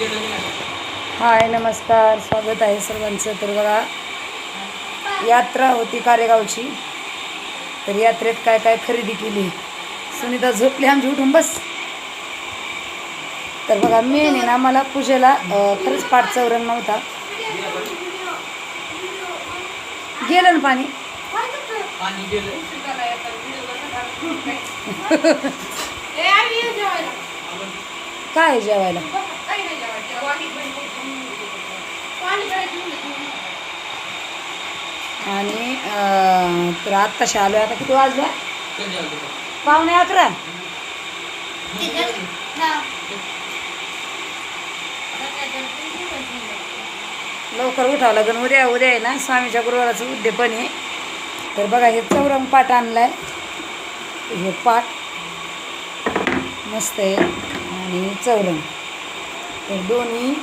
हाय नमस्कार. स्वागत आहे सर्वांचं. तर बघा यात्रा होती कारेगावची. तर यात्रेत काय काय खरेदी केली? सुनीता झोपली आमची उठून बस. तर बघा मेन आहे ना मला पूजेला खरंच पाठ चौरंग नव्हता. गेलं ना पाणी? काय जेवायला? आणि तर आत्ताशी आलो आता किती वाजल्या पावणे अकरा. लवकर उठावं लागेल. उद्या उद्या आहे ना स्वामीच्या गुरुवाराचं उद्यापन आहे. तर बघा हे चौरंग पाट आणलाय. हे पाट मस्त आहे. आणि चौरंग. तर दोन्ही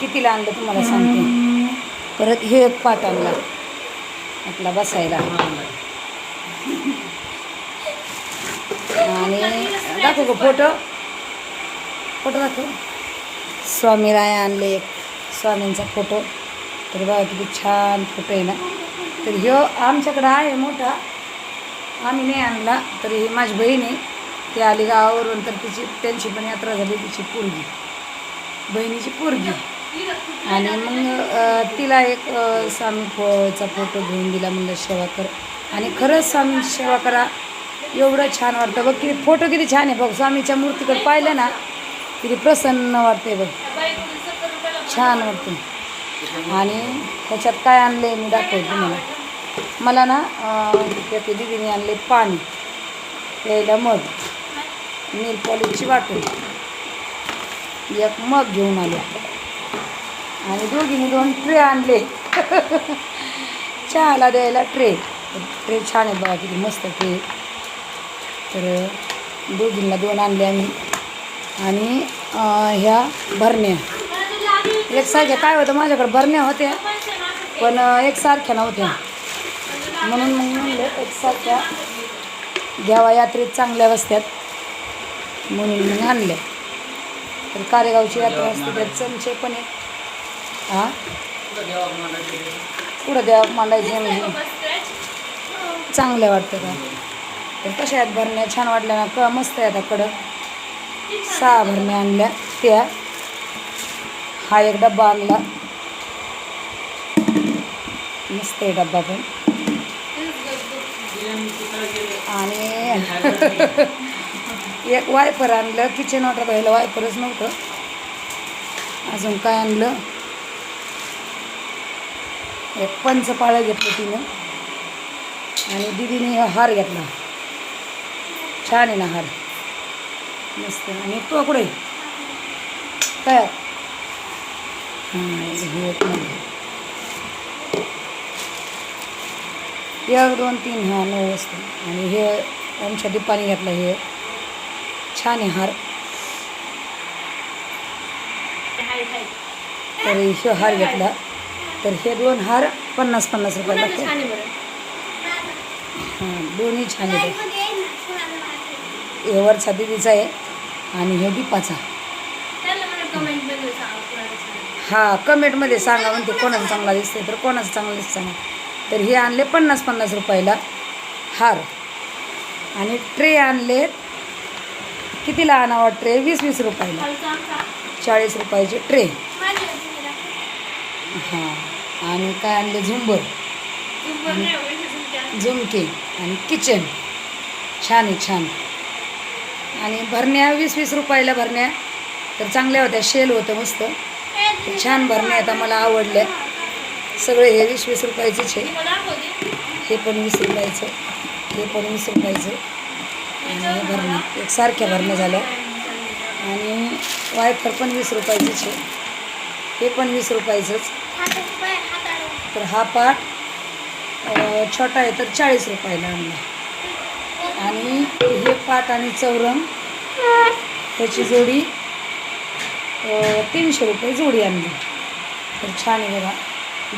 कितीला आणलं तुम्हाला सांगते. परत हे एक पाट आणला. आपला बसायला. आणि दाखव का फोटो. फोटो दाखव. स्वामी राय आणले एक स्वामींचा फोटो. तर बघा किती छान फोटो आहे ना. तर ह्यो आमच्याकडं आहे मोठा. आम्ही नाही आणला. तर ही माझी बहीण आहे. ती आली गावावरून तर तिची त्यांची पण यात्रा झाली तिची पोरगी. बहिणीची पोरगी. आणि मग तिला एक स्वामी फोचा फोटो घेऊन दिला म्हणलं सेवा कर. आणि खरंच स्वामी सेवा करा. एवढं छान वाटतं. बघ किती फोटो किती छान आहे. बघ स्वामीच्या मूर्तीकडे पाहिलं ना किती प्रसन्न वाटते बघ. छान वाटते आणि त्याच्यात काय आणले मी दाखवते तुम्हाला. मला ना त्याच्या दिदीने आणले पाणी प्यायला मग नील पॉलिशची वाटून. एक मग घेऊन आले. आणि दोघींनी दोन ट्रे आणले. चहाला द्यायला ट्रे. ट्रे छान आहे बघा किती मस्त ट्रे तर दोघींना दोन आणले आम्ही. आणि ह्या भरण्या एकसारख्या काय होतं माझ्याकडे भरण्या होत्या पण एकसारख्या नव्हत्या. म्हणून मग म्हणलं एकसारख्या घ्यावा यात्रेत चांगल्या बसत्यात म्हणून मग आणल्या. तर कारेगावची यात्रा असते त्यात चमचे पण आहे हां? कुठं मांडायचं पुढं द्या मांडायचे म्हणजे. चांगल्या वाटतं का? तर कशा आहेत भरण्या? छान वाटल्या ना? क मस्त आहे आता कडक? सहा भरण्या आणल्या. त्या. हा एक डब्बा आणला. मस्त आहे डब्बा पण. आणि एक वायपर आणलं. किचन वॉटर पाहिलं वायपरच नव्हतं. अजून काय आणलं? एक पंचपाळं घेतलं तिनं. आणि दिदीने हा हार घेतला. छान आहे ना हार. मस्त. आणि तो कुठे? काय हे एक दोन तीन हा नऊ असतो आणि हे आमच्या दीपाने घेतला हे. छान आहे हार. तर हे हार घेतला. तर हे दोन हार पन्नास पन्नास रुपयाला हां दोन्ही छान आहेत. हे वरचा दिदीचा आहे आणि हे दीपाचा. हा कमेंटमध्ये सांगा म्हणते कोणाचा चांगला दिसते तर कोणाचा चांगला दिसतं सांगा तर हे आणले पन्नास पन्नास रुपयाला हार. आणि ट्रे आणले कितीला आणावा ट्रे? वीस वीस रुपयाला. चाळीस रुपयाचे ट्रे. हां. आणि काय आणले? झुंबर. झुमके आणि किचन. छान आहे छान. आणि भरण्या वीस वीस रुपयाला भरण्या. तर चांगल्या होत्या शेल होतं मस्त. छान भरण्या आता मला आवडल्या. सगळे हे वीस वीस रुपयाचेच आहे. हे पण वीस रुपयाचं. हे पण वीस रुपयाचं. आणि हे भरण्या एकसारख्या भरण्या झाल्या आणि वायफर पण वीस रुपयाचेच आहे. हे पण वीस रुपयाचंच. तर हा पाट छोटा आहे तर चाळीस रुपयाला आणला. आणि हे पाट आणि चौरंग त्याची जोडी तीनशे रुपये जोडी आणली. तर छान आहे बघा.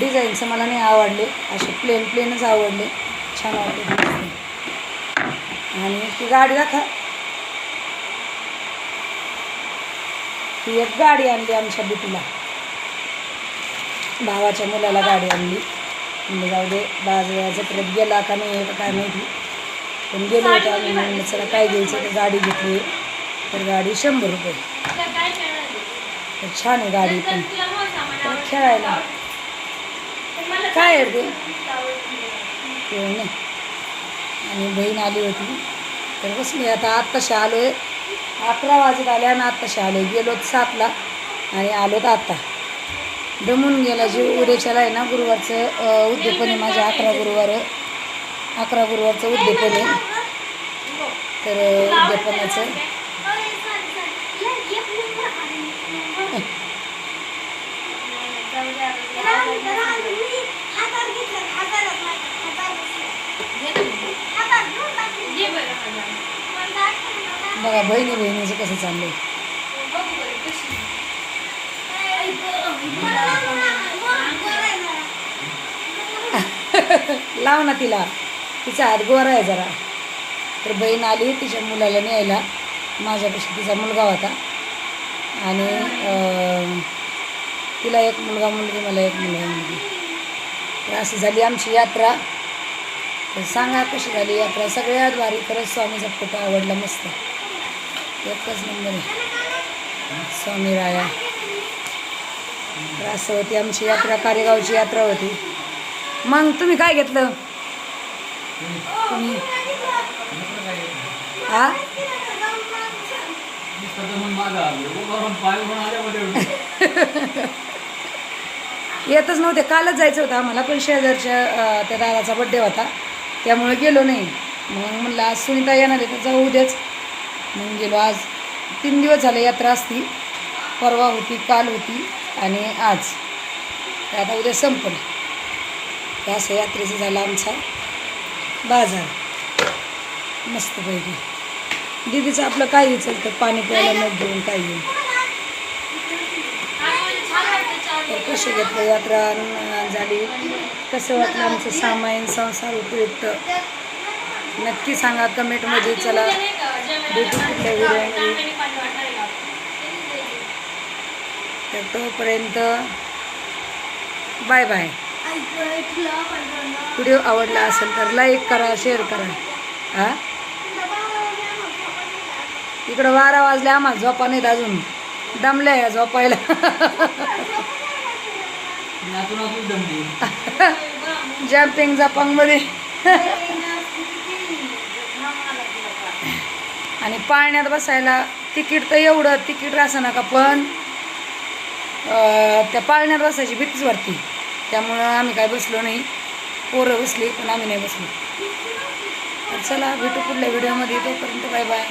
डिझाईनचं मला नाही आवडले. असे प्लेन प्लेनच आवडले. छान वाटले आणि ती गाडी दाखवा. ती एक गाडी आणली आमच्या बिटूला भावाच्या मुलाला गाडी आणली. म्हणजे जाऊ दे बाजूला जत्रेत गेला का नाही का काय माहिती. पण गेलो होतो आम्ही म्हणलं चला काय घ्यायचं तर गाडी घेतली तर गाडी शंभर रुपये. तर छान आहे गाडी पण. तर खेळायला. काय आहे ते? नाही. आणि बहीण आली होती. तर बसली आता आत्ताशी आलो आहे अकरा वाजत आल्या आणि आत्ताशी आलो आहे गेलो सातला. आणि आलोत आत्ता दमून गेला जीव उद्याच्याला आहे ना गुरुवारचं उद्यापन आहे माझ्या अकरा गुरुवार. अकरा गुरुवारचं उद्यापन आहे. तर उद्यापनाचं. बघा बहिणी बहिणीचं कसं चाललं आहे लाव ना तिला. तिचा हात गोरा आहे जरा. तर बहीण आली तिच्या मुलाला न्यायला. माझ्यापेक्षा तिचा मुलगा होता. आणि तिला एक मुलगा मुलगी मला एक मुलगा मुलगी. तर अशी झाली आमची यात्रा. तर सांगा कशी झाली यात्रा. सगळ्यात भारी खरंच स्वामीचा फोटो आवडला मस्त. एकच नंबर आहे. स्वामी राया. तर असं होती आमची यात्रा कारेगावची यात्रा होती. मग तुम्ही काय घेतलं? तुम्ही. हा येतच नव्हते कालच जायचं होतं आम्हाला पण शेजारच्या त्या दादाचा बड्डे होता. त्यामुळे गेलो नाही. मग म्हणलं आज सुनीता येणार आहे तर जाऊ उद्याच मग गेलो आज तीन दिवस झाले यात्रा असती. परवा होती काल होती. आणि आज आता उद्या संपलं. तर असं यात्रेचं झाला आमचा बाजार. मस्तपैकी दीदीचं आपलं काही चलतं पाणी प्यायला मग घेऊन काही. तर कशी घेतलं यात्रा? झाली. कसं वाटलं आमचं सामायन संसार उपयुक्त? नक्की सांगा कमेंटमध्ये. चला. भेटू कुठल्या व्हिडिओमध्ये. तर तोपर्यंत बाय बाय. व्हिडिओ आवडला असेल तर लाईक करा शेअर करा. हा? इकडं बारा वाजले आम्हाला झोपा नाहीत अजून. दमल्या या झोपायला. नातून नातून जम्पिंग जपांगमध्ये आणि पाळण्यात बसायला तिकीट तर एवढं तिकीट असं नका पण? त्या पाळण्यात बसायची भीतीच वाटते. त्यामुळं आम्ही काय बसलो नाही. पोरं बसली पण आम्ही नाही बसलो. तर चला भेटू पुढल्या व्हिडिओमध्ये तोपर्यंत बाय बाय